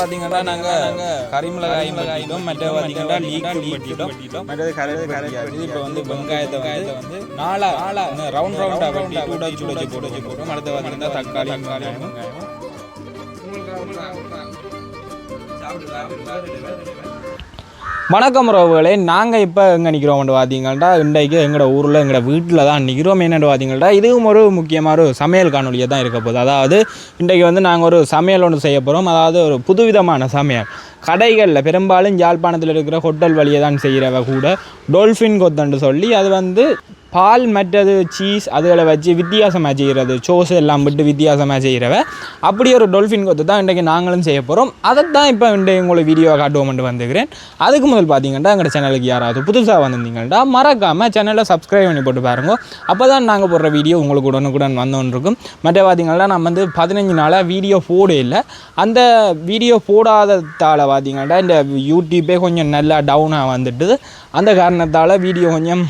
பார்த்தீங்கன்னா நாங்கள் கரிமிளகாயும் பட்டிட்டோம் மற்ற பார்த்தீங்கன்னா லீக்கும் பட்டிட்டோம் மற்றது கரடு கரையாது இப்போ வந்து வெங்காயத்தை வந்து வந்து நாலா நாலா ரவுண்ட் ரவுண்டாக வெட்டி சூட சூட போட்டு போட்டோம். அடுத்து பார்த்தீங்கன்னா தக்காளி வெங்காயம் வணக்கம் உறவுகளே நாங்கள் இப்போ எங்கே நிற்கிறோம்னு பார்த்தீங்கள்டா இன்றைக்கு எங்களோட ஊரில் எங்களோட வீட்டில் தான் நிற்கிறோம் என்னென்று பார்த்தீங்கள்டா இதுவும் ஒரு முக்கியமான ஒரு சமையல் காணொலியாக தான் இருக்க போகுது. அதாவது இன்றைக்கு வந்து நாங்கள் ஒரு சமையல் ஒன்று செய்ய போகிறோம் அதாவது ஒரு புதுவிதமான சமையல். கடைகளில் பெரும்பாலும் யாழ்ப்பாணத்தில் இருக்கிற ஹோட்டல் வழியை தான் செய்கிறவ கூட டொல்ஃபின் கொத்தன்னு சொல்லி அது வந்து பால் மற்றது சீஸ் அதுகளை வச்சு வித்தியாசமாக செய்கிறது சோஸ் எல்லாம் விட்டு வித்தியாசமாக செய்கிறவ அப்படி ஒரு டொல்ஃபின் கொத்து தான் இன்றைக்கி நாங்களும் செய்ய போகிறோம் அதை தான் இப்போ இன்றைக்கு உங்களை வீடியோ காட்டுவோம்னு வந்துக்கிறேன் அதுக்கு முதல் பார்த்தீங்கன்னா எங்கள் சேனலுக்கு யாராவது புதுசாக வந்திருந்தீங்கன்னா மறக்காமல் சேனலை சப்ஸ்கிரைப் பண்ணி போட்டு பாருங்க. அப்போ தான் நாங்கள் போடுற வீடியோ உங்களுக்கு உடனுக்குடன் வந்தோன்னு இருக்கும் மற்ற பார்த்தீங்கன்னா நம்ம வந்து பதினஞ்சு நாளாக வீடியோ போட இல்லை. அந்த வீடியோ போடாததால் பார்த்தீங்கன்னா இந்த யூடியூப்பே கொஞ்சம் நல்லா டவுனாக வந்துட்டு அந்த காரணத்தால் வீடியோ கொஞ்சம்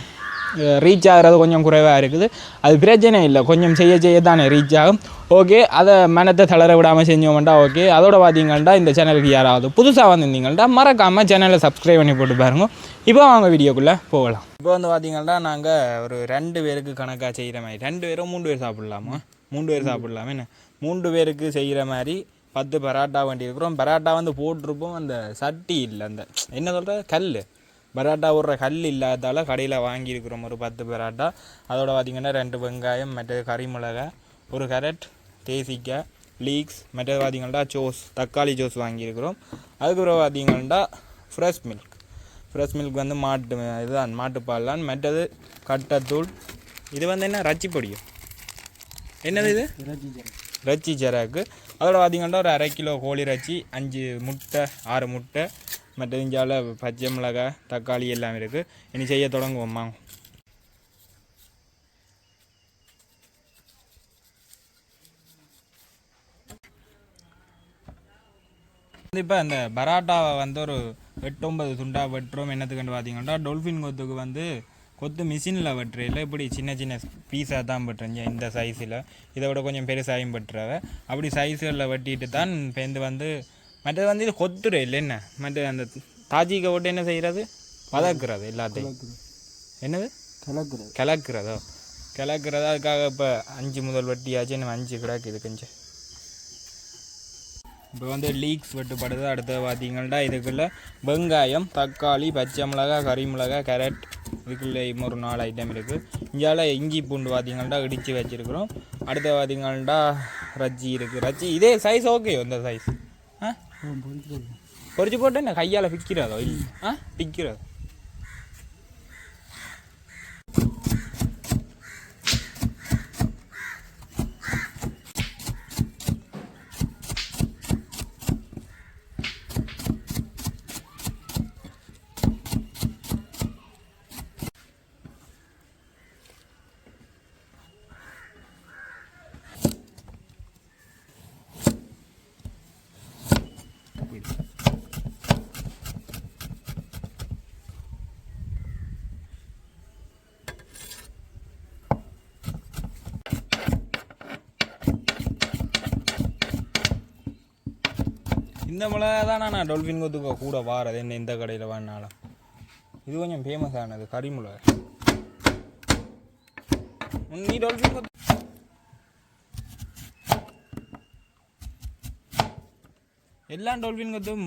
ரீச் ஆகிறது கொஞ்சம் குறைவாக இருக்குது அது பிரச்சனை இல்லை கொஞ்சம் செய்ய செய்ய தானே ரீச் ஆகும் ஓகே அதை மனத்தை தளர விடாமல் செஞ்சோம்டா ஓகே அதோட பார்த்தீங்கள்டா இந்த சேனலுக்கு யாராவது புதுசாக வந்திருந்தீங்கள்டா மறக்காமல் சேனலை சப்ஸ்கிரைப் பண்ணி போட்டு பாருங்க இப்போ அவங்க வீடியோக்குள்ளே போகலாம் இப்போ வந்து பார்த்தீங்கன்னா நாங்கள் ஒரு ரெண்டு பேருக்கு கணக்காக செய்கிற மாதிரி ரெண்டு பேரும் மூணு பேர் சாப்பிட்லாமா மூணு பேர் சாப்பிட்லாமா என்ன மூன்று பேருக்கு செய்கிற மாதிரி பத்து பராட்டா வண்டி இருக்கிறோம் பராட்டா வந்து போட்டிருப்போம் அந்த சட்டி இல்லை அந்த என்ன சொல்கிற கல் பராட்டா விடுற கல் இல்லாததால் கடையில் வாங்கியிருக்கிறோம் ஒரு பத்து பராட்டா. அதோட பார்த்திங்கன்னா ரெண்டு வெங்காயம் மற்றது கறி மிளகாய் ஒரு கேரட் தேசிக்காய் லீக்ஸ் மற்றது பார்த்திங்கன்னா சோஸ் தக்காளி ஜோஸ் வாங்கியிருக்கிறோம். அதுக்கப்புறம் பார்த்திங்கன்னா ஃப்ரெஷ் மில்க் ஃப்ரெஷ் மில்க் வந்து மாட்டு இதுதான் மாட்டுப்பால் மற்றது கட்டத்தூள். இது வந்து என்ன? ரச்சி பொடியும் என்னது இது? ரச்சி ஜெராக்கு. அதோட பார்த்திங்கன்னா ஒரு அரை கிலோ கோழி ரச்சி அஞ்சு முட்டை ஆறு முட்டை மற்ற இஞ்சால பச்சை மிளகாய் தக்காளி எல்லாம் இருக்குது இனி செய்ய தொடங்குவோம்மா. இப்போ அந்த பராட்டாவை வந்து ஒரு எட்டு ஒன்பது துண்டா வெட்டுறோம். என்னத்துக்குன்னு பார்த்தீங்கன்னா டொல்ஃபின் கொத்துக்கு வந்து கொத்து மிஷினில் வெட்டுறையில் இப்படி சின்ன சின்ன பீஸாக தான் வெட்டுறேன். இந்த சைஸில் இதை விட கொஞ்சம் பெருசாயும் வெட்டுறவ. அப்படி சைஸுகளில் வெட்டிட்டு தான் பேருந்து வந்து மற்றது வந்து இது கொத்துரு இல்லை என்ன மற்ற அந்த தாஜிக்க விட்டு என்ன செய்கிறது வதக்குறது எல்லாத்தையும் என்னது கலக்குறது கிளக்குறதோ கிளக்குறது அதுக்காக இப்போ அஞ்சு முதல் வட்டியாச்சு இன்னும் அஞ்சு கிடக்குது கொஞ்சம் இப்போ வந்து லீக்ஸ் வெட்டுப்படுது அடுத்து பார்த்தீங்கன்னா இதுக்குள்ள வெங்காயம் தக்காளி பச்சை மிளகாய் கறி மிளகாய் கேரட் இதுக்குள்ளே ஒரு நாலு ஐட்டம் இருக்குது இங்கால இஞ்சி பூண்டு பார்த்தீங்கன்னா இடித்து வச்சுருக்குறோம் அடுத்து பார்த்தீங்கன்னா ரஜ்ஜி இருக்குது ரஜ்ஜி இதே சைஸ் ஓகே இந்த சைஸ் பொறிச்சு போட்டேன் கையால் பிக்கிறாதோ இல்லை? ஆ பிக்கிறாதோ? இந்த மிளகா தான் நான் டொல்ஃபின் கொத்துக்கு கூட வாரது. என்ன இந்த கடையில் வாங்கினாலும். இது கொஞ்சம் ஃபேமஸ் ஆனது கறி மிளகா நீ டொல்ஃபின் கொத்து எல்லாம் டொல்ஃபின் கொத்தும்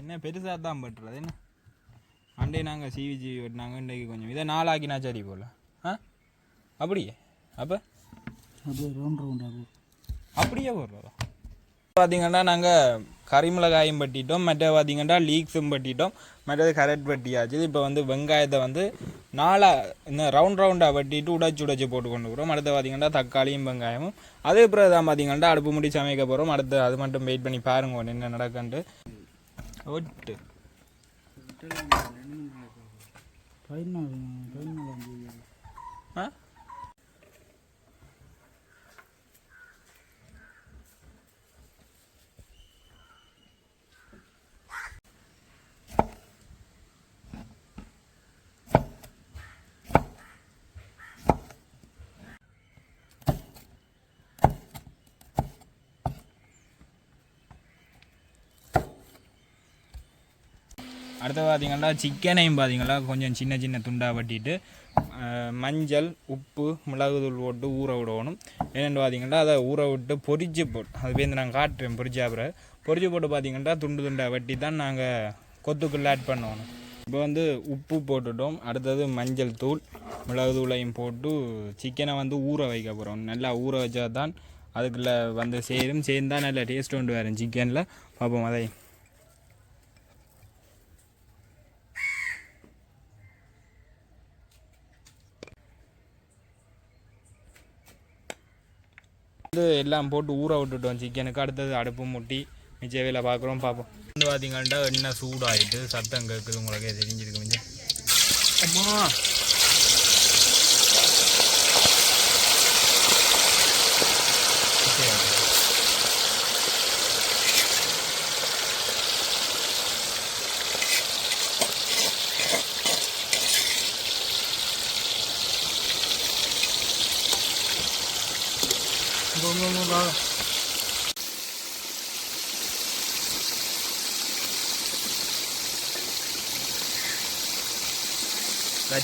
என்ன பெருசாக தான் பட்டுறது என்ன? அண்டே நாங்கள் சிவிஜி வெட்டினாங்க இன்றைக்கு கொஞ்சம். இதை நாளாக்கினா சரி போல். ஆ? அப்படியே? அப்போ? அப்படியே ரவுண்ட் அப்படியே போடுறதா? பார்த்தீங்கன்னா நாங்கள் கறிமிளகாயும் பட்டிட்டோம் மற்ற பார்த்தீங்கன்னா லீக்ஸும் பட்டிட்டோம் மற்றது கரெக்ட் பட்டியாச்சு இப்போ வந்து வெங்காயத்தை வந்து நாலா இந்த ரவுண்ட் ரவுண்டாக வெட்டிட்டு உடைச்சு உடைச்சு போட்டு கொண்டு போகிறோம் அடுத்து பார்த்தீங்கன்னா தக்காளியும் வெங்காயமும். அதே பிறகு தான் பார்த்தீங்கன்னா அடுப்பு முடி சமைக்க போகிறோம் அடுத்து அது மட்டும் வெயிட் பண்ணி பாருங்க ஒன்று என்ன நடக்குன்ட்டு. ஒட்டு ஆ? அடுத்து பார்த்திங்கன்னா சிக்கனையும் பார்த்தீங்களா கொஞ்சம் சின்ன சின்ன துண்டாக வெட்டிட்டு மஞ்சள் உப்பு மிளகுதூள் போட்டு ஊற விடணும். என்னென்னு பார்த்தீங்கன்னா அதை ஊற விட்டு பொரிச்சு போட்டு அது பேருந்து நான் காட்டுறேன் பொரிச்சா அப்புறம் பொரிச்சு போட்டு பார்த்தீங்கன்னா துண்டு துண்டாக வெட்டி தான் நாங்கள் கொத்துக்குள்ளே ஆட் பண்ணணும். இப்போ வந்து உப்பு போட்டுட்டோம். அடுத்தது மஞ்சள் தூள் மிளகுத்தூளையும் போட்டு சிக்கனை வந்து ஊற வைக்க போகிறோம் நல்லா ஊற வச்சா தான் அதுக்குள்ளே வந்து சேரும். சேர்ந்தால் நல்லா டேஸ்ட் கொண்டு வரும் சிக்கனில் பார்ப்போம் அதை வந்து எல்லாம் போட்டு ஊற விட்டுட்டோம் சிக்கனுக்கு. அடுத்தது அடுப்பு முட்டி. மிச்ச வேலை பார்க்குறோம் பார்ப்போம். வந்து பார்த்தீங்கன்னா என்ன சூடாயிட்டு சத்தம் கேட்குது உங்களுக்கே தெரிஞ்சிருக்கு மிச்சம். அம்மா.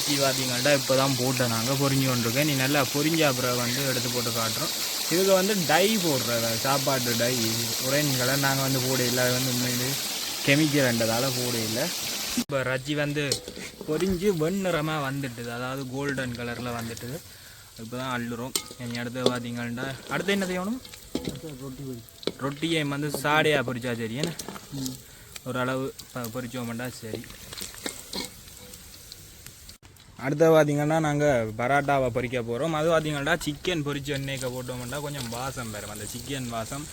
கச்சி பார்த்தீங்கள்டா இப்போ தான் போட்டேன். நாங்கள் பொரிஞ்சு கொண்டிருக்கேன் நீ நல்லா பொரிஞ்ச அப்புறம் வந்து எடுத்து போட்டு காட்டுறோம். இதுக்கு வந்து டை போடுற சாப்பாட்டு டை. கலர் நாங்கள் வந்து போட இல்லை. அது வந்து உண்மையிலே கெமிக்கல்ன்றதால போட இல்லை. இப்போ ரச்சி வந்து பொரிஞ்சு வெண்ணிறமாக வந்துட்டுது. அதாவது கோல்டன் கலரில் வந்துட்டுது. இப்போ தான் அள்ளுறோம். இனி அடுத்து பார்த்தீங்கன்னா அடுத்து என்ன செய்யணும்? ரொட்டியை வந்து சாடையாக பொரிச்சா சரி ஓரளவு ப- பொரிச்சோம்டா சரி. அடுத்து பார்த்தீங்கன்னா நாங்கள் பராட்டாவை பொறிக்க போகிறோம் அது பார்த்தீங்கன்னா சிக்கன் பொறிச்சு எண்ணெய்க்க போட்டோம்னா கொஞ்சம் வாசம் பெறும் அந்த சிக்கன் வாசம்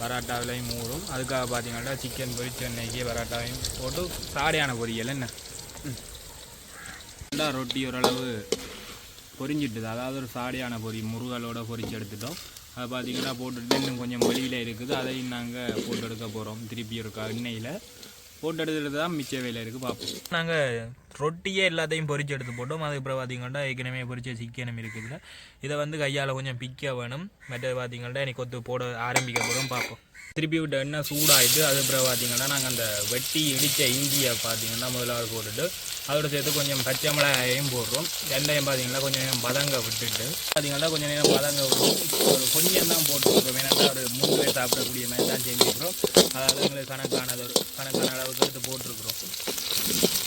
பராட்டாவிலையும் மூடும் அதுக்காக பார்த்தீங்கன்னா சிக்கன் பொறிச்சு எண்ணெய்க்கு பராட்டாவையும் போட்டு சாடையான பொரியல் என்ன? நல்லா ரொட்டி ஓரளவு பொரிஞ்சிட்டுது. அதாவது ஒரு சாடையான பொரி முருகலோட பொரிச்சு எடுத்துட்டோம். அதை பார்த்தீங்கன்னா போட்டுட்டு இன்னும் கொஞ்சம் வெளியில் இருக்குது. அதையும் நாங்கள் போட்டு எடுக்க போகிறோம் திருப்பி இருக்கா எண்ணெயில். போட்டு எடுத்துட்டு தான் மிச்ச வேலை இருக்குது பார்ப்போம் நாங்கள் ரொட்டியே எல்லாத்தையும் பொரிச்சு எடுத்து போட்டோம். அதுக்கப்புறம் பார்த்தீங்கன்னா ஏற்கனவே பொரிச்ச சிக்கனம் இருக்குதுல இதை வந்து கையால் கொஞ்சம் பிக்க வேணும். மற்றது பார்த்தீங்கன்னா எனக்கு கொத்து போட ஆரம்பிக்க போகிறோம் பார்ப்போம் திருப்பி விட்ட என்ன சூடாயிட்டு அதுக்கப்புறம் பார்த்தீங்கன்னா நாங்கள் அந்த வெட்டி இடித்த இஞ்சியை பார்த்தீங்கன்னா முதலாவது போட்டுட்டு அதோட சேர்த்து கொஞ்சம் பச்சை மிளகாயையும் போடுறோம். ரெண்டையும் பார்த்தீங்கன்னா கொஞ்சம் நேரம் பதங்க விட்டுட்டு பார்த்தீங்கன்னா கொஞ்சம் நேரம் பதங்க விட்டு ஒரு கொஞ்சம் தான் போட்டு விட்றோம் ஏன்னா ஒரு மூணு பேர் சாப்பிடக்கூடிய மாதிரி தான் செஞ்சுக்கிறோம் அதாவது எங்களுக்கு கணக்கானது ஒரு கணக்கான அளவுக்கு எடுத்து போட்டிருக்கிறோம்.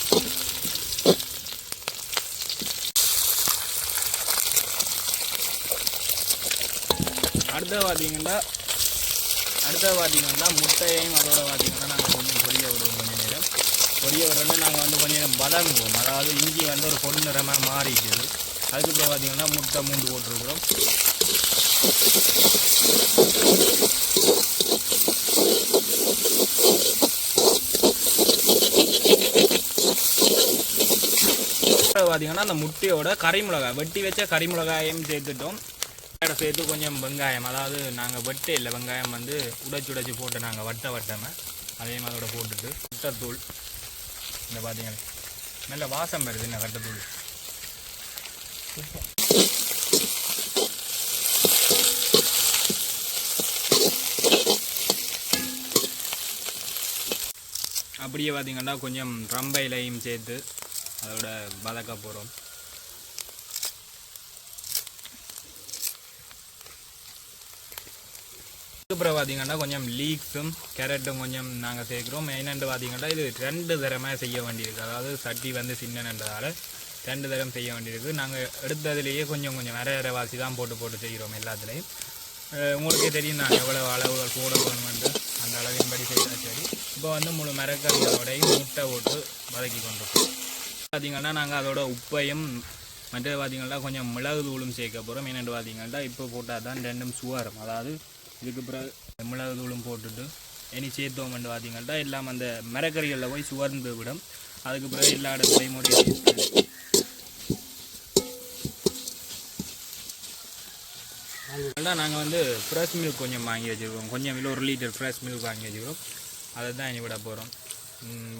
அடுத்த பார்த்தீங்கன்னா அடுத்த பார்த்தீங்கன்னா முட்டையையும் அதோட பார்த்திங்கன்னா நாங்கள் கொஞ்சம் பொரிய விடுவோம் கொஞ்சம் நேரம். பொரிய விடுறோன்னு நாங்கள் வந்து கொஞ்சம் நேரம் வதங்குவோம். அதாவது இஞ்சி வந்து ஒரு பொண்ணு நிறமாக மாறிட்டுது. அதுக்கப்புறம் பார்த்தீங்கன்னா முட்டை மூண்டு போட்டிருக்கிறோம். பார்த்தீங்கன்னா அந்த முட்டையோட கறிமிளகாய் வெட்டி வச்ச கறிமிளகாயும் சேர்த்துட்டோம். அதோட சேர்த்து கொஞ்சம் வெங்காயம் அதாவது நாங்கள் வெட்டே இல்லை வெங்காயம் வந்து உடைச்சு உடைச்சி போட்டு நாங்கள் வட்ட வட்டமை அதையும் அதோட போட்டுட்டு முட்டைத்தூள் இந்த பார்த்தீங்கன்னா நல்ல வாசம் வருது இந்த கட்டத்தூள் அப்படியே பார்த்தீங்கன்னா கொஞ்சம் ரம்பை இலையும் சேர்த்து அதோட வதக்க போகிறோம் அப்புறம் பார்த்தீங்கன்னா கொஞ்சம் லீக்ஸும் கேரட்டும் கொஞ்சம் நாங்கள் சேர்க்குறோம். மெயினாண்டு பார்த்தீங்கன்னா இது ரெண்டு தரமாக செய்ய வேண்டியிருக்கு. அதாவது சட்டி வந்து சின்னன்றதால ரெண்டு தரம் செய்ய வேண்டியிருக்கு. நாங்கள் எடுத்ததுலேயே கொஞ்சம் கொஞ்சம் வேற வேற வாசி தான் போட்டு போட்டு செய்கிறோம் எல்லாத்துலேயும். உங்களுக்கே தெரியும் நான் எவ்வளோ அளவுகள் கூட வேணுமென்று அந்த அளவின்படி செய்தால் சரி. இப்போ வந்து முழு மிரக்கறியோடையும் முட்டை போட்டு வதக்கி கொண்டிருக்கோம். பார்த்தீங்கன்னா நாங்கள் அதோட உப்பையும் மற்றது பார்த்திங்கன்னா கொஞ்சம் மிளகு தூளும் சேர்க்க போகிறோம் என்னென்னு பார்த்திங்கன்னா இப்போ போட்டால் தான் ரெண்டும் சுவரும். அதாவது இதுக்கு பிறகு மிளகு தூளும் போட்டுட்டு இனி சேர்த்தோம்னு பார்த்தீங்கன்னா எல்லாம் அந்த மரக்கறிகளில் போய் சுவர்ந்து விடும் அதுக்கு பிறகு எல்லா இடத்துலையும் ஒரு நாங்கள் வந்து ஃப்ரெஷ் மில்க் கொஞ்சம் வாங்கி வச்சுருக்கோம். கொஞ்சம் இல்லை ஒரு லிட்டர் ஃப்ரெஷ் மில்க் வாங்கி வச்சுருக்கோம். அதை தான் இனி விட போகிறோம்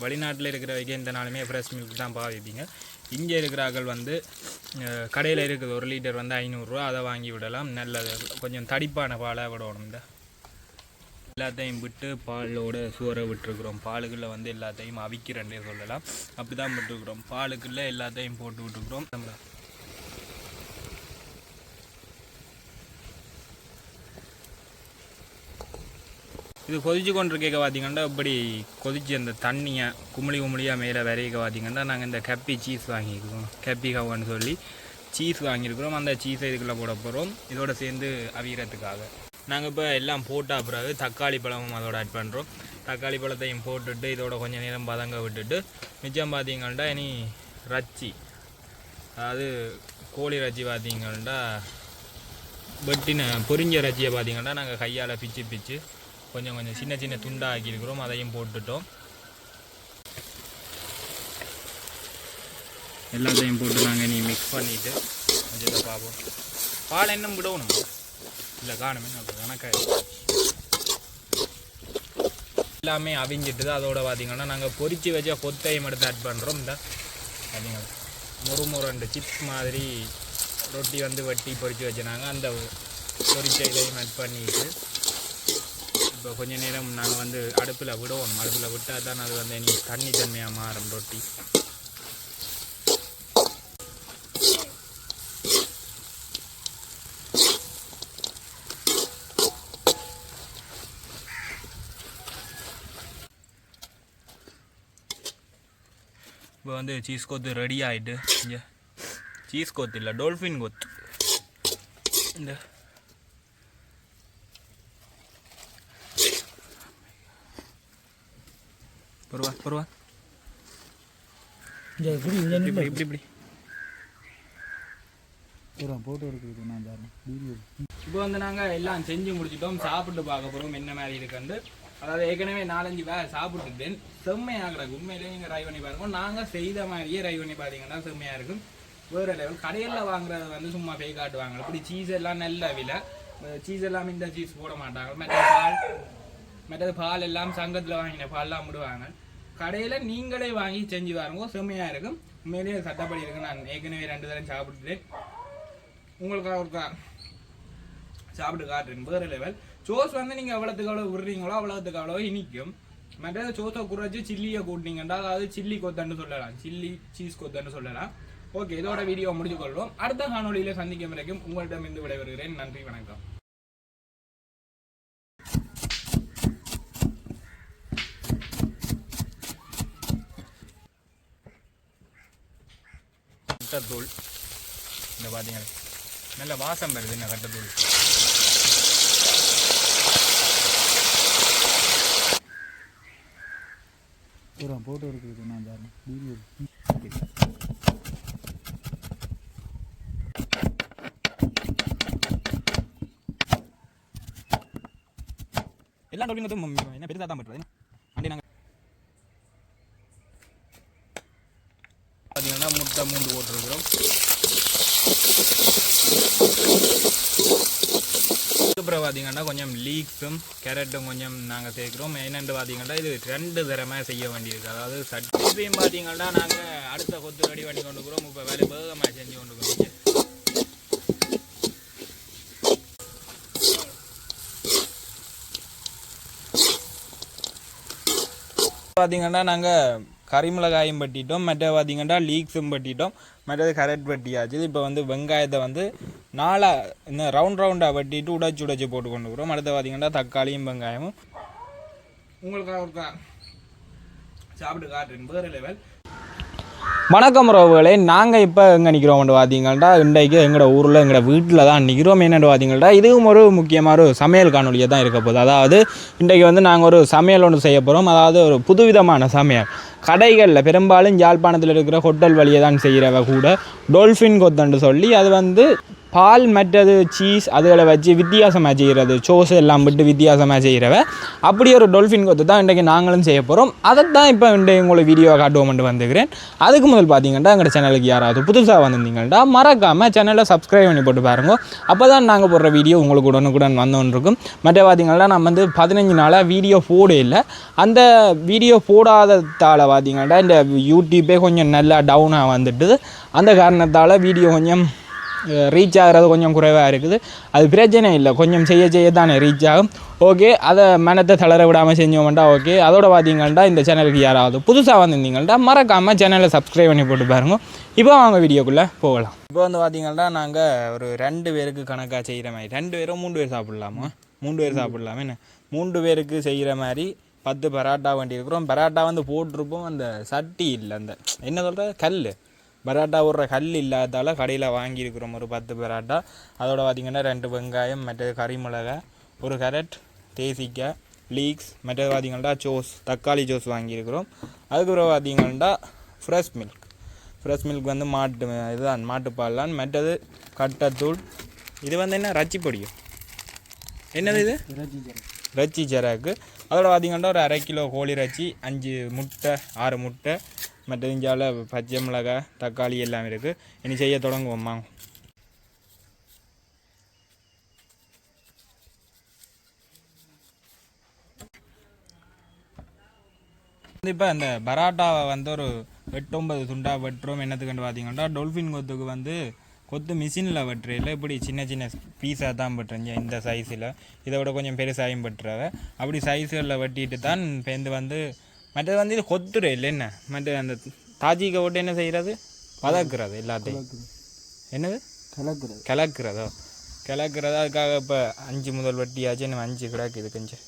வெளிநாட்டில் இருக்கிற வரைக்கும் எந்த நாளுமே ஃப்ரெஷ் மில்க் தான் பாவிப்பீங்க. இங்கே இருக்கிறார்கள் வந்து கடையில் இருக்குது ஒரு லிட்டர் வந்து ஐநூறுரூவா அதை வாங்கி விடலாம். நல்லது. கொஞ்சம் தடிப்பான பாலாக விடணும் இந்த. எல்லாத்தையும் விட்டு பாலோட சுவரை விட்டுருக்குறோம். பாலுக்குள்ளே வந்து எல்லாத்தையும் அவிக்கிறேன்னே சொல்லலாம். அப்படி தான் விட்டுருக்குறோம். பாலுக்குள்ளே எல்லாத்தையும் போட்டு விட்டுருக்குறோம். நம்ம இது கொதிச்சு கொண்டிருக்க பார்த்தீங்கன்னா இப்படி கொதிச்சு அந்த தண்ணியை குமிழி குமிழியாக மேலே விரைக்க பார்த்தீங்கன்னா நாங்கள் இந்த கப்பி சீஸ் வாங்கியிருக்கோம். கப்பி கவான்னு சொல்லி சீஸ் வாங்கியிருக்கிறோம். அந்த சீஸை இதுக்குள்ளே போட போகிறோம் இதோட சேர்ந்து அவியறதுக்காக. நாங்கள் இப்போ எல்லாம் போட்டால் பிறகு தக்காளி பழமும் அதோட ஆட் பண்ணுறோம் தக்காளி பழத்தையும் போட்டுட்டு இதோட கொஞ்சம் நேரம் பதங்க விட்டுட்டு மிச்சம் பார்த்தீங்கன்னா இனி ரச்சி அதாவது கோழி ரச்சி பார்த்தீங்கன்னா வெட்டின பொரிஞ்ச ரச்சியை பார்த்தீங்கன்னா நாங்கள் கையால் பிச்சு பிச்சு கொஞ்சம் கொஞ்சம் சின்ன சின்ன துண்டாக ஆக்கியிருக்கிறோம் அதையும் போட்டுட்டோம். எல்லாத்தையும் போட்டு நாங்கள் நீ மிக்ஸ் பண்ணிவிட்டு கொஞ்சம் பார்ப்போம். பால் இன்னும் விடணும் இல்லை காணுமே. கணக்காக எல்லாமே அவிஞ்சிட்டு அதோட பார்த்தீங்கன்னா நாங்கள் பொரிச்சு வச்ச கொத்தையும் எடுத்து ஆட் பண்ணுறோம் இந்த பார்த்தீங்களா முறுமுரண்டு சிப்ஸ் மாதிரி ரொட்டி வந்து வெட்டி பொரிச்சு வச்சுனாங்க. அந்த பொரிச்ச இதையும் ஆட் பண்ணிட்டு இப்போ கொஞ்ச நேரம் நாங்கள் வந்து அடுப்பில் விடுவோம். அடுப்பில் விட்டால் தான் அது வந்து இனி தண்ணி தன்மையாக மாறும் ரொட்டி. இப்போ வந்து சீஸ் கொத்து ரெடி ஆகிட்டு இங்கே. சீஸ் கொத்து இல்லை டோல்ஃபின் கொத்து. இந்த. பருவா இந்த இப்படி இப்படி இப்படி போட்டோ இருக்குது நான் பாருங்க வீடியோ இப்போ வந்து நாங்கள் எல்லாம் செஞ்சு முடிச்சிட்டோம். சாப்பிட்டு பார்க்க போகிறோம் என்ன மாதிரி இருக்குன்னு அதாவது ஏற்கனவே நாலஞ்சு வேலை சாப்பிட்டுட்டேன். செம்மையாக கிடக்கு உண்மையிலேயே நீங்கள் ட்ரை பண்ணி பாருங்க. நாங்கள் செய்த மாதிரியே ட்ரை பண்ணி பார்த்தீங்கன்னா செம்மையாக இருக்கும். வேறு லெவல் கடையில் வாங்குறது வந்து சும்மா பே காட்டுவாங்க இப்படி சீஸ் எல்லாம் நல்ல விலை. சீஸ் எல்லாம் இந்த சீஸ் போட மாட்டாங்க. மற்ற பால் மற்றது பால் எல்லாம் சங்கத்தில் வாங்கின பால்லாம் விடுவாங்க கடையில் நீங்களே வாங்கி செஞ்சு பாருங்க. செம்மையாக இருக்கும். உண்மையிலேயே சட்டப்படி இருக்கு. நான் ஏற்கனவே ரெண்டு தடவை சாப்பிட்டுட்டேன். உங்களுக்காக ஒரு கா- சாப்பிட்டு காட்டுறேன். வேறு லெவல் சோஸ் வந்து நீங்கள் எவ்வளோத்துக்கு எவ்வளோ விடுறீங்களோ அவ்வளோத்துக்கு அவ்வளோ இனிக்கும். மற்றது சோஸை குறைச்சி சில்லியை கூட்டினீங்கன்னா அதாவது சில்லி கொத்தன்னு சொல்லலாம். சில்லி சீஸ் கொத்தன்னு சொல்லலாம். ஓகே இதோட வீடியோ முடிச்சுக்கொள்வோம். அடுத்த காணொலியில் சந்திக்கும் வரைக்கும் உங்கள்கிட்ட இருந்து விடைபெறுகிறேன். நன்றி வணக்கம். கட்டத்தூள். இந்த பார்த்தீங்கன்னா நல்ல வாசம் வருது இந்த கட்டத்தூள். ஒரு போட்டோ இருக்குது நான் பாருங்க வீடியோ. எல்லாம் என்ன பெருசாக தான் பண்ணுறது அப்படி நாங்கள் பார்த்தீங்கன்னா முட்டை மூண்டு போட்டிருக்கிறோம் அப்புறம் பார்த்தீங்கன்னா கொஞ்சம் லீக்ஸும் கேரட்டும் கொஞ்சம் நாங்கள் சேர்க்குறோம். என்னென்று பார்த்தீங்கன்னா இது ரெண்டு தரமாக செய்ய வேண்டியிருக்கு. அதாவது சட்டிப்பையும் பார்த்தீங்கன்னா நாங்கள் அடுத்த கொத்து ரெடி பண்ணி கொண்டு இருக்கிறோம் இப்போ வேலை வேகமாக செஞ்சு கொண்டு போகிறோம் பார்த்தீங்கன்னா நாங்கள் கறிமிளகாயும் பட்டிட்டோம் மற்ற பார்த்தீங்கன்னா லீக்ஸும் பட்டிட்டோம் மற்றது கரெக்ட் பட்டியாச்சு இப்போ வந்து வெங்காயத்தை வந்து நாலா இந்த ரவுண்ட் ரவுண்டாக வெட்டிட்டு உடைச்சு உடைச்சு போட்டு கொண்டு போகிறோம் அடுத்து பார்த்தீங்கன்னா தக்காளியும் வெங்காயமும். உங்களுக்காக ஒரு கா- சாப்பிட்டு காட்டுறேன். வேறு லெவல் வணக்கம் உறவுகளே. நாங்கள் இப்போ எங்கே நிற்கிறோம்னு பார்த்தீங்கன்னா இன்றைக்கு எங்களோட ஊரில் எங்களோட வீட்டில் தான் நிற்கிறோம் என்னென்னு பார்த்தீங்கன்னா இதுவும் ஒரு முக்கியமான ஒரு சமையல் காணொலியாக தான் இருக்க போகுது. அதாவது இன்றைக்கு வந்து நாங்கள் ஒரு சமையல் ஒன்று செய்ய போகிறோம் அதாவது ஒரு புதுவிதமான சமையல். கடைகளில் பெரும்பாலும் யாழ்ப்பாணத்தில் இருக்கிற ஹோட்டல் வழியை தான் செய்கிறவ கூட டொல்ஃபின் கொத்தன்னு சொல்லி அது வந்து பால் மற்றது சீஸ் அதுகளை வச்சு வித்தியாசமாக செய்கிறது சோஸ் எல்லாம் விட்டு வித்தியாசமாக செய்கிறவ அப்படி ஒரு டொல்ஃபின் கொத்து தான் இன்றைக்கி நாங்களும் செய்ய போகிறோம் அதை தான் இப்போ இன்றைக்கு உங்களுக்கு வீடியோ காட்டுவோம்னு வந்துக்கிறேன் அதுக்கு முதல் பார்த்தீங்கன்னா எங்கள் சேனலுக்கு யாராவது புதுசாக வந்திருந்தீங்கன்னா மறக்காமல் சேனலை சப்ஸ்கிரைப் பண்ணி போட்டு பாருங்க. அப்போ தான் நாங்கள் போடுற வீடியோ உங்களுக்கு உடனுக்குடன் வந்தோன்னு இருக்கும் மற்ற பார்த்தீங்கன்னா நம்ம வந்து பதினஞ்சு நாளாக வீடியோ போட இல்லை. அந்த வீடியோ போடாததால் பார்த்தீங்கன்னா இந்த யூடியூப்பே கொஞ்சம் நல்லா டவுனாக வந்துட்டு அந்த காரணத்தால் வீடியோ கொஞ்சம் ரீச் ஆகிறது கொஞ்சம் குறைவாக இருக்குது. அது பிரச்சனை இல்லை. கொஞ்சம் செய்ய செய்ய தானே ரீச் ஆகும். ஓகே அதை மனத்தை தளர விடாமல் செஞ்சோம்டா ஓகே அதோட பார்த்தீங்கள்டா இந்த சேனலுக்கு யாராவது புதுசாக வந்திருந்தீங்கள்டா மறக்காமல் சேனலை சப்ஸ்கிரைப் பண்ணி போட்டு பாருங்க. இப்போ வாங்க வீடியோக்குள்ளே போகலாம். இப்போ வந்து பார்த்தீங்கன்னா நாங்கள் ஒரு ரெண்டு பேருக்கு கணக்காக செய்கிற மாதிரி ரெண்டு பேரும் மூணு பேர் சாப்பிட்லாமா? மூணு பேர் சாப்பிட்லாமே என்ன? மூன்று பேருக்கு செய்கிற மாதிரி பத்து பராட்டா வண்டி இருக்கிறோம். பராட்டா வந்து போட்டிருப்போம். அந்த சட்டி இல்லை அந்த என்ன சொல்கிற கல் பராட்டா விடுற கல் இல்லாதால கடையில் வாங்கியிருக்கிறோம் ஒரு பத்து பராட்டா. அதோட பார்த்திங்கன்னா ரெண்டு வெங்காயம் மற்றது கறி மிளகாய் ஒரு கேரட் தேசிக்காய் லீக்ஸ் மற்றது பார்த்திங்கன்னா ஜோஸ் தக்காளி ஜோஸ் வாங்கியிருக்கிறோம். அதுக்கப்புறம் பார்த்திங்கன்னா ஃப்ரெஷ் மில்க் ஃப்ரெஷ் மில்க் வந்து மாட்டு இதுதான் மாட்டுப்பால் மற்றது கட்டத்தூள். இது வந்து என்ன? ரச்சி பொடியும் என்னது இது? ரச்சி ஜெராக்கு. அதோட பார்த்திங்கன்னா ஒரு அரை கிலோ கோழி ரச்சி அஞ்சு முட்டை ஆறு முட்டை மற்ற இஞ்சாவில் பச்சை மிளகாய் தக்காளி எல்லாம் இருக்குது இனி செய்ய தொடங்குவோம்மா இப்போ அந்த பராட்டாவை வந்து ஒரு எட்டு ஒன்பது வெட்டுறோம். என்னத்துக்குன்னு பார்த்தீங்கன்னா டொல்ஃபின் கொத்துக்கு வந்து கொத்து மிஷினில் வெட்டுறையில் இப்படி சின்ன சின்ன பீஸாக தான் வெட்டுறீங்க இந்த சைஸில் இதை விட கொஞ்சம் பெருசாயும் வெட்டுறாங்க அப்படி சைஸுகளில் வெட்டிட்டு தான் பேருந்து வந்து மற்றது வந்து இது கொத்துற இல்லை என்ன? மற்ற அந்த தாஜிக்கை விட்டு என்ன செய்கிறது? வதக்குறது எல்லாத்தையும். என்னது? கலக்கிறது. கிளக்குறதோ கிளக்குறதா அதுக்காக இப்போ அஞ்சு முதல் வெட்டியாச்சு இன்னும் அஞ்சு கிடக்குது கொஞ்சம்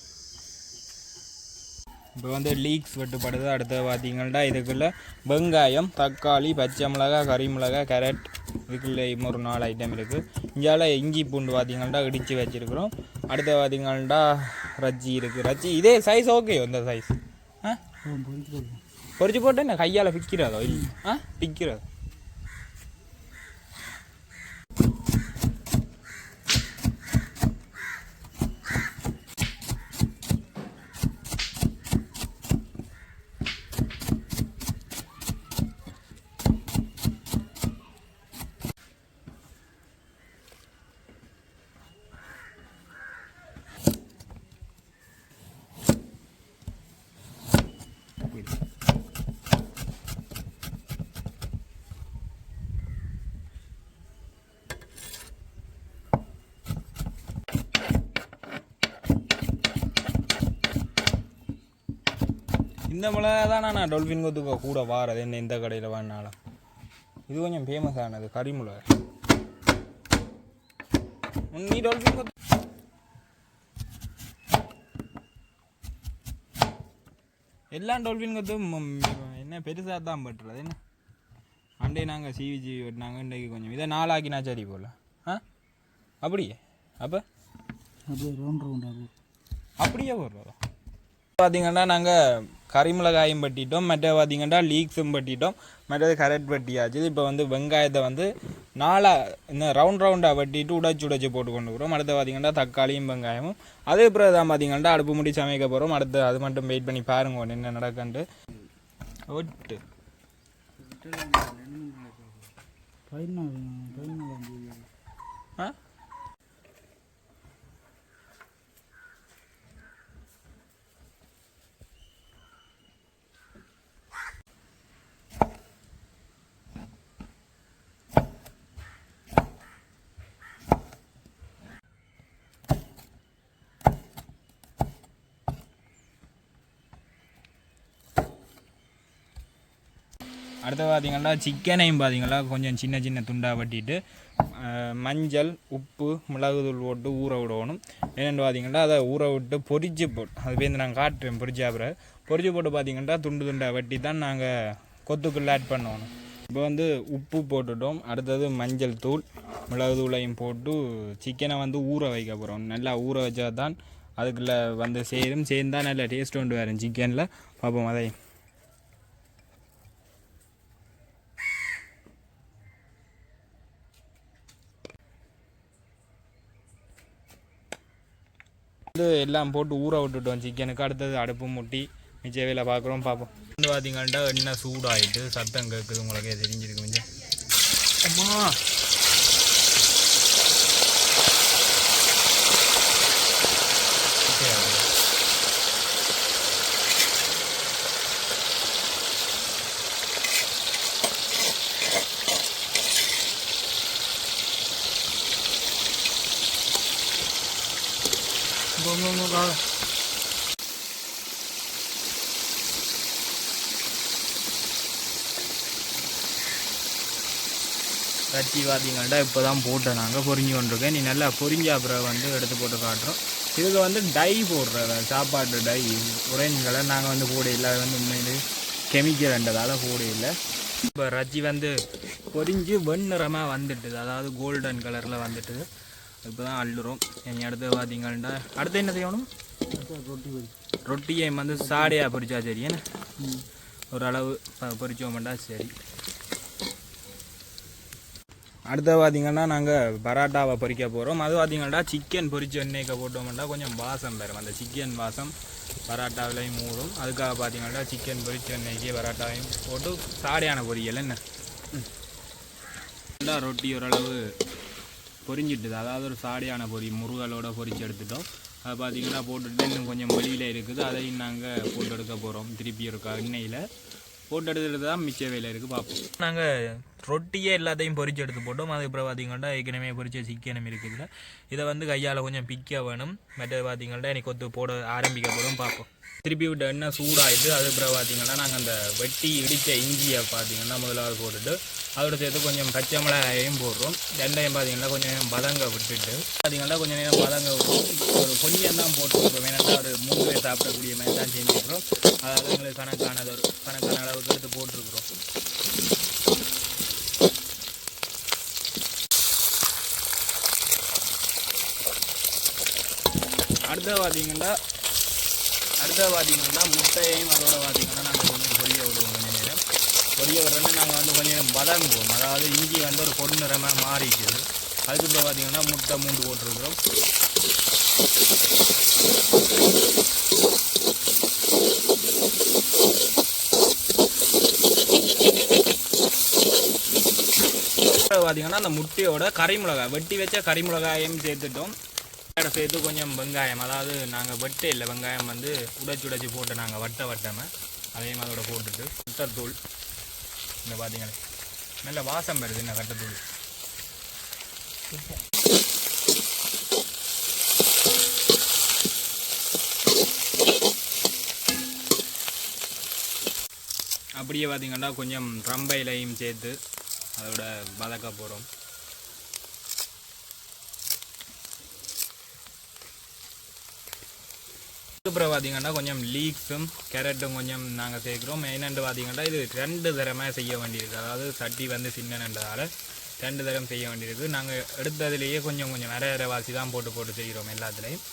இப்போ வந்து லீக்ஸ் வெட்டுப்படுது. அடுத்து பார்த்தீங்கன்னா இதுக்குள்ள வெங்காயம் தக்காளி பச்சை மிளகாய் கறி மிளகாய் கேரட் இதுக்குள்ள இன்னொரு நாலு ஐட்டம் இருக்குது இங்கால இஞ்சி பூண்டு பார்த்தீங்கன்னா இடித்து வச்சுருக்குறோம். அடுத்து பார்த்தீங்கன்னா ரஜ்ஜி இருக்குது ரஜ்ஜி இதே சைஸ் ஓகே இந்த சைஸ் ஆ? பொறிச்சு போடலாம் பொறிச்சு போட்டு என்ன? கையால் பிக்கிறதோ இல்லை? ஆ? பிக்கிறது? இந்த மிளகா தானே நான் டொல்ஃபின் கொத்துக்கு கூட வாரது. என்ன இந்த கடையில் வாங்கினாலும். இது கொஞ்சம் ஃபேமஸ் ஆனது கறி மிளகா நீ டொல்ஃபின் கொத்து எல்லாம் டொல்ஃபின் கொத்து என்ன பெருசாக தான் பட்டுறது என்ன? அண்டே நாங்கள் சிவிஜி வெட்டினாங்க இன்றைக்கு கொஞ்சம். இதை நாளாக்கினா சரி போல. ஆ? அப்படியே? அப்போ? அப்படியே ரவுண்ட் ரவுண்டாகும் அப்படியே போடுறதா? பார்த்தீங்கன்னா நாங்கள் கறிமிளகாயும் பட்டிட்டோம் மற்ற பார்த்தீங்கன்னா லீக்ஸும் பட்டிட்டோம் மற்றது கரெக்ட் பட்டியாச்சு இப்போ வந்து வெங்காயத்தை வந்து நாலாக இந்த ரவுண்ட் ரவுண்டாக வெட்டிட்டு உடைச்சு உடைச்சு போட்டு கொண்டு போகிறோம் அடுத்து பார்த்திங்கன்னா தக்காளியும் வெங்காயமும். அதே பிறகு தான் பார்த்திங்கன்னா அடுப்பு முடி சமைக்க போகிறோம் அடுத்து அது மட்டும் வெயிட் பண்ணி பாருங்க ஒன்று என்ன நடக்கன்ட்டு. ஒட்டு பதினாலு பதினாலாம் தேதி அடுத்து பார்த்தீங்கன்னா சிக்கனையும் பார்த்தீங்களா கொஞ்சம் சின்ன சின்ன துண்டாக வெட்டிட்டு மஞ்சள் உப்பு மிளகுத்தூள் போட்டு ஊற விடணும். என்னென்னு பார்த்தீங்கன்னா அதை ஊற விட்டு பொரிச்சு போட்டு அது பேருந்து நான் காட்டுறேன் பொரிச்சா அப்புறம் பொரிச்சு போட்டு பார்த்தீங்கன்னா துண்டு துண்டாக வெட்டி தான் நாங்கள் கொத்துக்குள்ளே ஆட் பண்ணணும். இப்போ வந்து உப்பு போட்டுட்டோம். அடுத்தது மஞ்சள் தூள் மிளகு தூளையும் போட்டு சிக்கனை வந்து ஊற வைக்க போகிறோம் நல்லா ஊற வச்சா தான் அதுக்குள்ளே வந்து சேரும். சேர்ந்தால் நல்லா டேஸ்ட் கொண்டு வரும் சிக்கனில். பார்ப்போம் அதை வந்து எல்லாம் போட்டு ஊற விட்டுட்டோம். சிக்கனுக்கு அடுத்தது அடுப்பு முட்டி. மிச்ச வேலை பார்க்குறோம் பார்ப்போம். வந்து பார்த்தீங்கன்னா என்ன சூடாகிட்டு சத்தம் கேட்குது. உங்களுக்கே தெரிஞ்சிருக்கு கொஞ்சம் அம்மா பார்த்தீங்கன்னா இப்போ தான் போட்டோம் நாங்கள் பொரிஞ்சு கொண்டிருக்கேன். நீ நல்லா பொரிஞ்ச அப்புறம் வந்து எடுத்து போட்டு காட்டுறோம். இதுக்கு வந்து டை போடுற சாப்பாட்டு டை. ஒரேஞ்ச் கலர் நாங்கள் வந்து போட இல்லை. அது வந்து உண்மையிலே கெமிக்கல்ன்றதால போட இல்லை. இப்போ ரச்சி வந்து பொரிஞ்சு வெண்ணிறமாக வந்துட்டுது. அதாவது கோல்டன் கலரில் வந்துட்டுது. இப்போ தான் அள்ளுறோம். இனி அடுத்து பார்த்தீங்கன்னா அடுத்து என்ன செய்யணும்? ரொட்டி ரொட்டியை வந்து சாடையாக பொரிச்சா சரி என்ன? ம். ஓரளவு ப- பொரிச்சோம்டா சரி. அடுத்து பார்த்தீங்கன்னா நாங்கள் பராட்டாவை பொறிக்க போகிறோம் அது பார்த்தீங்கன்னா சிக்கன் பொறிச்சு எண்ணெய்க்க போட்டோம்னா கொஞ்சம் வாசம் பெறும் அந்த சிக்கன் வாசம் பராட்டாவிலையும் மூடும். அதுக்காக பார்த்தீங்கன்னா சிக்கன் பொறிச்சு எண்ணெய்க்கு பராட்டாவையும் போட்டு சாடையான பொரியல் என்ன? நல்லா ரொட்டி ஓரளவு பொரிஞ்சிட்டுது அதாவது ஒரு சாடையான பொரி முருகலோட பொறிச்சு எடுத்துட்டோம். அது பார்த்தீங்கன்னா போட்டுட்டு இன்னும் கொஞ்சம் வெளியில் இருக்குது. அதையும் நாங்கள் போட்டு எடுக்க போகிறோம் திருப்பி இருக்கா எண்ணெயில். போட்டு எடுத்துட்டு தான் மிச்ச வேலை இருக்குது பார்ப்போம். நாங்கள் ரொட்டியே எல்லாத்தையும் பொறிச்சு எடுத்து போட்டோம். அதுக்கப்புறம் பார்த்திங்கன்னா ஏற்கனவே பொறிச்ச சிக்கனம் இருக்குதுல இதை வந்து கையால் கொஞ்சம் பிக்க வேணும். மற்ற பார்த்திங்கன்னா எனக்கு கொத்து போட ஆரம்பிக்க போகிறோம் பார்ப்போம். திருப்பி விட்ட எண்ணெய் சூடாகிட்டு அதுக்கப்புறம் பார்த்தீங்கன்னா நாங்கள் அந்த வெட்டி இடித்த இஞ்சியை பார்த்தீங்கன்னா முதலாவது போட்டுட்டு அதோட சேர்த்து கொஞ்சம் பச்சை மிளகாயையும் போடுறோம். ரெண்டையும் பார்த்தீங்கன்னா கொஞ்சம் நேரம் பதங்க விட்டுட்டு பார்த்தீங்கன்னா கொஞ்சம் நேரம் பதங்க விட்டு ஒரு கொஞ்சம் தான் போட்டு விட்றோம் ஏன்னா ஒரு மூணு பேர் சாப்பிடக்கூடிய மாதிரி தான் செஞ்சுக்கிறோம் அதாவது எங்களுக்கு கணக்கானது ஒரு கணக்கான அளவுக்கு எடுத்து போட்டிருக்கிறோம். அடுத்தது பார்த்தீங்கன்னா அடுத்தது பார்த்திங்கன்னா முட்டையையும் அதோட பார்த்திங்கன்னா நாங்கள் கொஞ்சம் பொரிய விடுவோம் கொஞ்சம் நேரம். பொரிய விடுறோன்னா நாங்கள் வந்து கொஞ்சம் நேரம் வதங்குவோம் அதாவது இஞ்சி வந்து ஒரு பொண்ணு நிறமாக மாறிக்குது. அதுக்கப்புறம் பார்த்தீங்கன்னா முட்டை மூண்டு போட்டிருக்கிறோம். அப்புறம் பார்த்தீங்கன்னா அந்த முட்டையோட கறிமிளகாய் வெட்டி வச்ச கறிமிளகாயும் சேர்த்துட்டோம். அதோட சேர்த்து கொஞ்சம் வெங்காயம் அதாவது நாங்கள் வெட்டை இல்லை வெங்காயம் வந்து உடைச்சி உடைச்சி போட்டு நாங்கள் வட்ட வட்டமாக அதையும் அதோட போட்டுட்டு கட்டத்தூள் இந்த பார்த்தீங்களே நல்ல வாசம் வருது இந்த கட்டத்தூள் அப்படியே பார்த்தீங்கன்னா கொஞ்சம் ரம்பையிலையும் இலையும் சேர்த்து அதோட வதக்க போகிறோம் அப்புறம் பார்த்தீங்கன்னா கொஞ்சம் லீக்ஸும் கேரட்டும் கொஞ்சம் நாங்கள் சேர்க்குறோம். மெயினண்டு பார்த்திங்கன்னா இது ரெண்டு தரமாக செய்ய வேண்டியிருக்கு. அதாவது சட்டி வந்து சின்னன்றதால் ரெண்டு தரம் செய்ய வேண்டியிருக்கு. நாங்கள் எடுத்ததுலேயே கொஞ்சம் கொஞ்சம் வேற வேற வாசி தான் போட்டு போட்டு செய்கிறோம் எல்லாத்துலேயும்.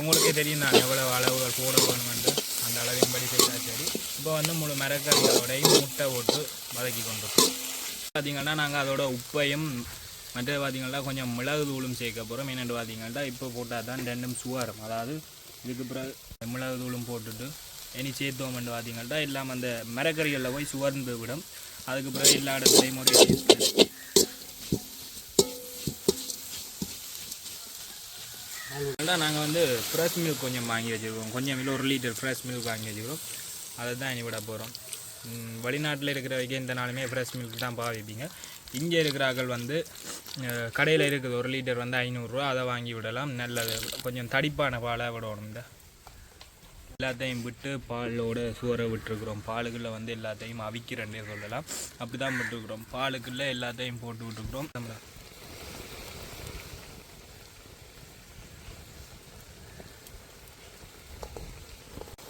உங்களுக்கே தெரியும் நான் எவ்வளோ அளவுகள் போட வேணுமென்று. அந்த அளவின்படி செய்தால் சரி. இப்போ வந்து முழு மிரக்கறியோடையும் முட்டை போட்டு வதக்கி கொண்டிருக்கோம் பார்த்தீங்கன்னா நாங்கள் அதோட உப்பையும் மற்ற பார்த்திங்கன்னா கொஞ்சம் மிளகு தூளும் சேர்க்க போகிறோம் என்னென்னு பார்த்திங்கன்னா இப்போ போட்டால் தான் ரெண்டும் சுவாரம். அதாவது இதுக்கு பிறகு மிளகு தூளும் போட்டுட்டு இனி சேர்த்தோம்னு பார்த்தீங்கன்னா எல்லாம் அந்த மரக்கறிகளில் போய் சுவர்ந்து விடும். அதுக்கு பிறகு எல்லா இடத்துலையும் ஒரு நாங்கள் வந்து ஃப்ரெஷ் மில்க் கொஞ்சம் வாங்கி வச்சுருக்கோம். கொஞ்சம் இல்லை ஒரு லிட்டர் ஃப்ரெஷ் மில்க் வாங்கி வச்சுருக்கோம். அதை தான் இனி விட போகிறோம் வெளிநாட்டில் இருக்கிற வரைக்கும் எந்த நாளுமே ஃப்ரெஷ் மில்க் தான் பாவிப்பீங்க. இங்கே இருக்கிறார்கள் வந்து கடையில் இருக்குது ஒரு லிட்டர் வந்து ஐநூறுரூவா அதை வாங்கி விடலாம். நல்லது. கொஞ்சம் தடிப்பான பாலாக விடணும் இந்த. எல்லாத்தையும் விட்டு பாலோட சுவரை விட்டுருக்குறோம். பாலுக்குள்ளே வந்து எல்லாத்தையும் அவிக்கிறேன்னே சொல்லலாம். அப்படி தான் விட்டுருக்குறோம். பாலுக்குள்ளே எல்லாத்தையும் போட்டு விட்டுருக்குறோம். நம்ம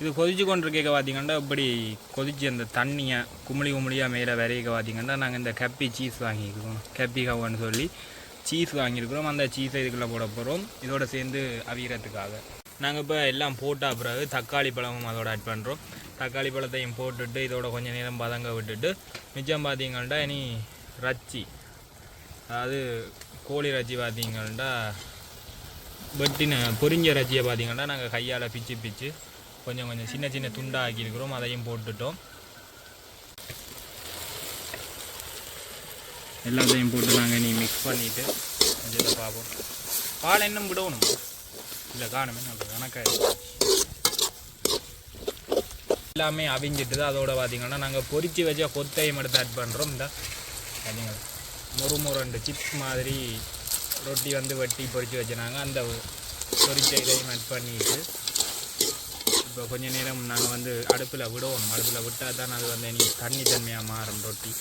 இது கொதிச்சு கொண்டிருக்க பார்த்தீங்கன்னா இப்படி கொதிச்சு அந்த தண்ணியை குமிழி குமிழியாக மேலே விரைக்க பார்த்தீங்கன்னா நாங்கள் இந்த கப்பி சீஸ் வாங்கியிருக்கோம் கப்பி கவ்வான்னு சொல்லி சீஸ் வாங்கியிருக்கிறோம். அந்த சீஸை இதுக்குள்ளே போட போகிறோம் இதோடு சேர்ந்து அவியறதுக்காக. நாங்கள் இப்போ எல்லாம் போட்டால் பிறகு தக்காளி பழமும் அதோட ஆட் பண்ணுறோம் தக்காளி பழத்தையும் போட்டுட்டு இதோட கொஞ்சம் நேரம் பதங்க விட்டுட்டு மிச்சம் பார்த்தீங்கன்னா இனி ரச்சி அதாவது கோழி ரச்சி பார்த்தீங்கன்னா வெட்டின பொரிஞ்ச ரச்சியை பார்த்தீங்கன்னா நாங்கள் கையால் பிச்சு பிச்சு கொஞ்சம் கொஞ்சம் சின்ன சின்ன துண்டாக ஆக்கியிருக்கிறோம் அதையும் போட்டுட்டோம். எல்லாத்தையும் போட்டு நாங்கள் நீ மிக்ஸ் பண்ணிவிட்டு அதில் பார்ப்போம். பால் இன்னும் விடணும். இல்லை காணுமே. நம்ம கணக்காக எல்லாமே அவிஞ்சிட்டு அதோட பார்த்திங்கன்னா நாங்கள் பொறிச்சு வச்ச கொத்தையும் எடுத்து ஆட் பண்ணுறோம் இந்த பார்த்தீங்களா? முறு முரண்டு சிப்ஸ் மாதிரி ரொட்டி வந்து வெட்டி பொறிச்சு வச்சுனாங்க அந்த பொரிச்ச இதையும் ஆட் பண்ணிட்டு இப்போ கொஞ்ச நேரம் நாங்கள் வந்து அடுப்பில் விடுவோம். அடுப்பில் விட்டால் தான் அது வந்து இனி தண்ணி தன்மையாக மாறும் ரொட்டி.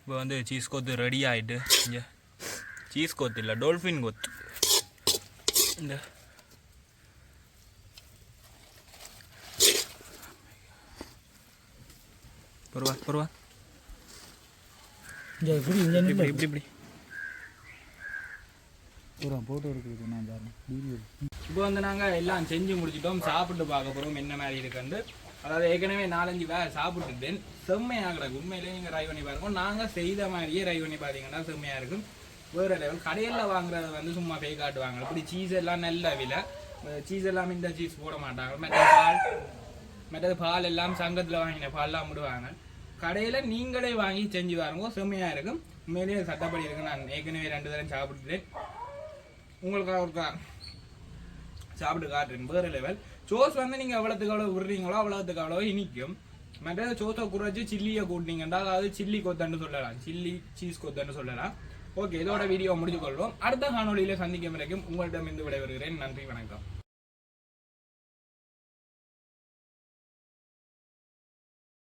இப்போ வந்து சீஸ் கொத்து ரெடி ஆகிட்டு இங்கே. சீஸ் கொத்து இல்லை டோல்ஃபின் கொத்து. இந்த பொறுவா இங்கே இப்படி இங்கே இப்படி. இப்படி இப்படி. பூரா போட்டோ இருக்குது நான் பாருங்க வீடியோ. இப்போ வந்து நாங்கள் எல்லாம் செஞ்சு முடிச்சிட்டோம். சாப்பிட்டு பார்க்க போகிறோம் என்ன மாதிரி இருக்குன்னு அதாவது ஏற்கனவே நாலஞ்சு வேலை சாப்பிட்டுட்டேன். செம்மையாக கிடக்கு. உண்மையிலேயே நீங்கள் ட்ரை பண்ணி பாருங்க. நாங்கள் செய்த மாதிரியே ட்ரை பண்ணி பார்த்தீங்கன்னா செம்மையாக இருக்கும். வேறு லெவல் கடையில் வாங்குறது வந்து சும்மா ஃபேக் காட்டுவாங்க இப்படி சீஸ் எல்லாம் நல்ல விலை. சீஸ் எல்லாம் இந்த சீஸ் போட மாட்டாங்க. மற்ற பால் மற்றது பால் எல்லாம் சங்கத்தில் வாங்கின பால்லாம் விடுவாங்க கடையில் நீங்களே வாங்கி செஞ்சு பாருங்க. செம்மையாக இருக்கும். உண்மையிலேயே சட்டப்படி இருக்கு. நான் ஏற்கனவே ரெண்டு தரம் சாப்பிட்டுட்டேன். உங்களுக்காக ஒரு சாப்பிட்டு காட்டுறேன். வேறு லெவல் சோஸ் வந்து நீங்கள் எவ்வளோத்துக்கு அவ்வளோ விடுறீங்களோ அவ்வளோத்துக்கு அவ்வளோ இனிக்கும். மற்ற சோஸை குறைச்சி சில்லியை கூட்டினீங்கன்னா அதாவது சில்லி கொத்தன்னு சொல்லலாம். சில்லி சீஸ் கொத்தன்னு சொல்லலாம். ஓகே இதோட வீடியோ முடிச்சு கொள்வோம். அடுத்த காணொலியில் சந்திக்கும் வரைக்கும் உங்களிடம் இருந்து விடைபெறுகிறேன். நன்றி வணக்கம்.